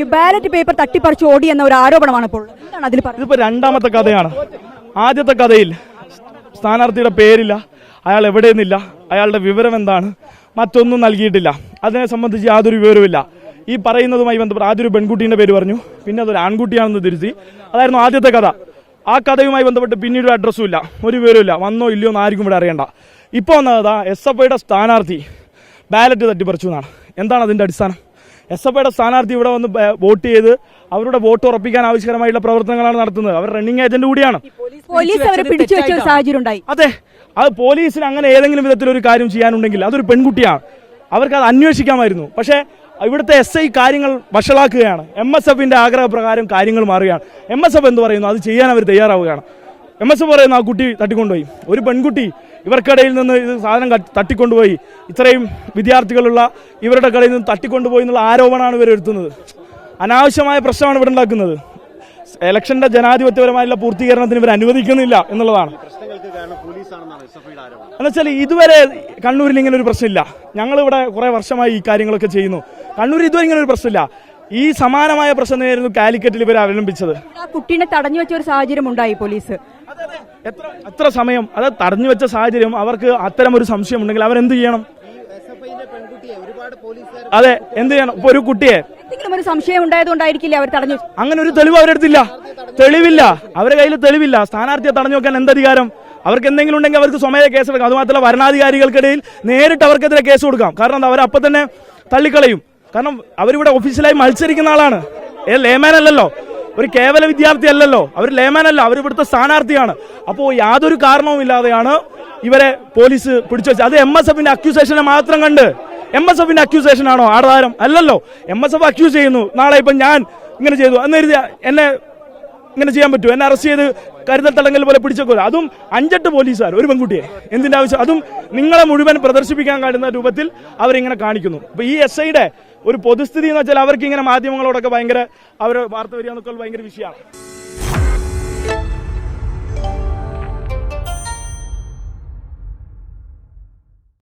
ഈ ballot paper തട്ടിപ്പറിച്ച് ഓടി എന്ന ഒരു ആരോപണമാണ് ഇപ്പോൾ. എന്താണ് പറയുന്നത്? ഇതിപ്പോ രണ്ടാമത്തെ കഥയാണ്. ആദ്യത്തെ കഥയിൽ സ്ഥാനാർത്ഥിയുടെ പേരില്ല അയാൾ എവിടെയെന്നില്ല അയാളുടെ വിവരം എന്താണ് മറ്റൊന്നും നൽകിയിട്ടില്ല. അതിനെ സംബന്ധിച്ച് യാതൊരു വിവരവുമില്ല. ഈ പറയുന്നതുമായി ബന്ധപ്പെട്ട് ആദ്യം ഒരു പെൺകുട്ടീന്റെ പേര് പറഞ്ഞു പിന്നെ അതൊരു ആൺകുട്ടിയാണെന്ന് തിരുത്തി. അതായിരുന്നു ആദ്യത്തെ കഥ. ആ കഥയുമായി ബന്ധപ്പെട്ട് പിന്നീട് അഡ്രസ്സും ഇല്ല ഒരു വിവരമില്ല വന്നോ ഇല്ലയോ എന്ന് ആർക്കും ഇവിടെ അറിയണ്ട. ഇപ്പോൾ വന്നതാ എസ് എഫ് ഐയുടെ സ്ഥാനാർത്ഥി ബാലറ്റ് തട്ടിപ്പറിച്ചു എന്നാണ്. എന്താണ് അതിന്റെ അടിസ്ഥാനം? എസ് എഫ് ഐയുടെ സ്ഥാനാർത്ഥി ഇവിടെ വന്ന് വോട്ട് ചെയ്ത് അവരുടെ വോട്ട് ഉറപ്പിക്കാൻ ആവശ്യകരമായിട്ടുള്ള പ്രവർത്തനങ്ങളാണ് നടത്തുന്നത്. അവർ റണ്ണിംഗ് ഏജന്റ് കൂടിയാണ്. പോലീസ് അവരെ പിടിച്ചു വെച്ച ഒരു സാഹചര്യം ഉണ്ടായി. അതെ. അത് പോലീസിന് അങ്ങനെ ഏതെങ്കിലും വിധത്തിൽ ഒരു കാര്യം ചെയ്യാനുണ്ടെങ്കിൽ അതൊരു പെൺകുട്ടിയാണ്. അവർക്ക് അത് അന്വേഷിക്കാമായിരുന്നു. പക്ഷേ ഇവിടുത്തെ എസ് ഐ കാര്യങ്ങൾ വഷളാക്കുകയാണ്. എം എസ് എഫിന്റെ ആഗ്രഹപ്രകാരം കാര്യങ്ങൾ മാറുകയാണ്. എം എസ് എഫ് എന്ന് പറയുന്നു? അത് ചെയ്യാൻ അവർ തയ്യാറാവുകയാണ്. എം എസ് എഫ് പറയുന്നു ആ കുട്ടി തട്ടിക്കൊണ്ടുപോയി. ഒരു പെൺകുട്ടി ഇവർക്കിടയിൽ നിന്ന് ഇത് സാധനം തട്ടിക്കൊണ്ടുപോയി. ഇത്രയും വിദ്യാർത്ഥികളുള്ള ഇവരുടെ കടയിൽ നിന്ന് തട്ടിക്കൊണ്ടുപോയി എന്നുള്ള ആരോപണമാണ് ഇവർ എടുത്തുന്നത് അനാവശ്യമായ പ്രശ്നമാണ് ഇവിടെ ഉണ്ടാക്കുന്നത്. ഇലക്ഷന്റെ ജനാധിപത്യപരമായുള്ള പൂർത്തീകരണത്തിന് ഇവർ അനുവദിക്കുന്നില്ല എന്നുള്ളതാണ്. എന്നുവെച്ചാൽ ഇതുവരെ കണ്ണൂരിൽ ഇങ്ങനെ ഒരു പ്രശ്നമില്ല. ഞങ്ങളിവിടെ കുറെ വർഷമായി ഈ കാര്യങ്ങളൊക്കെ ചെയ്യുന്നു. കണ്ണൂരിൽ ഇതുവരെ ഇങ്ങനെ ഒരു പ്രശ്നമില്ല. ഈ സമാനമായ പ്രശ്നം തന്നെയായിരുന്നു കാലിക്കറ്റിൽ ഇവർ അവലംബിച്ചത്. കുട്ടീനെ തടഞ്ഞു വെച്ച ഒരു സാഹചര്യം ഉണ്ടായി പോലീസ് എത്ര എത്ര സമയം അത് തടഞ്ഞു വെച്ച സാഹചര്യം അവർക്ക് അത്തരം ഒരു സംശയം ഉണ്ടെങ്കിൽ അവരെന്ത് ചെയ്യണം? അതെ എന്ത് ചെയ്യണം? ഇപ്പൊ ഒരു കുട്ടിയെ ഒരു സംശയം ഉണ്ടായതുകൊണ്ടായിരിക്കില്ല അവർ തടഞ്ഞു അങ്ങനെ ഒരു തെളിവ് അവരെടുത്തില്ല തെളിവില്ല. അവരുടെ കയ്യിൽ തെളിവില്ല. സ്ഥാനാർത്ഥിയെ തടഞ്ഞു വെക്കാൻ എന്ത് അധികാരം? അവർക്ക് എന്തെങ്കിലും ഉണ്ടെങ്കിൽ അവർക്ക് സ്വമേധ കേസെടുക്കാം അതുമാത്രമല്ല ഭരണാധികാരികൾക്കിടയിൽ നേരിട്ട് അവർക്കെതിരെ കേസ് കൊടുക്കാം. കാരണം അവർ അപ്പൊ തന്നെ തള്ളിക്കളയും. കാരണം അവരിവിടെ ഒഫീഷ്യലായി മത്സരിക്കുന്ന ആളാണ്. ഏ ലേമാൻ അല്ലല്ലോ. ഒരു കേവല വിദ്യാർത്ഥി അല്ലല്ലോ. അവർ ലേമാൻ അല്ല അവർ ഇവിടുത്തെ സ്ഥാനാർത്ഥിയാണ്. അപ്പോൾ യാതൊരു കാരണവും ഇല്ലാതെയാണ് ഇവരെ പോലീസ് പിടിച്ചു വെച്ചത്. അത് എം എസ് എഫിന്റെ അക്യൂസേഷനെ മാത്രം കണ്ട്. എം എസ് എഫിന്റെ അക്യൂസേഷൻ ആണോ? ആടാരം അല്ലല്ലോ. എം എസ് എഫ് അക്യൂസ് ചെയ്യുന്നു. നാളെ ഇപ്പം ഞാൻ ഇങ്ങനെ ചെയ്തു. എന്ന് എഴുതിയ എന്നെ ഇങ്ങനെ ചെയ്യാൻ പറ്റുമോ? എന്നെ അറസ്റ്റ് ചെയ്ത് കരുതൽ തടങ്കൽ പോലെ പിടിച്ചേക്കോ അതും അഞ്ചെട്ട് പോലീസുകാർ ഒരു പെൺകുട്ടിയെ. എന്തിന്റെ ആവശ്യം? അതും നിങ്ങളെ മുഴുവൻ പ്രദർശിപ്പിക്കാൻ കഴിയുന്ന രൂപത്തിൽ അവരിങ്ങനെ കാണിക്കുന്നു. അപ്പൊ ഈ എസ് ഐയുടെ ഒരു പൊതുസ്ഥിതി എന്ന് വെച്ചാൽ അവർക്ക് ഇങ്ങനെ മാധ്യമങ്ങളോടൊക്കെ ഭയങ്കര അവർ വാർത്ത വരിക എന്നൊക്കെ ഭയങ്കര വിഷയമാണ്.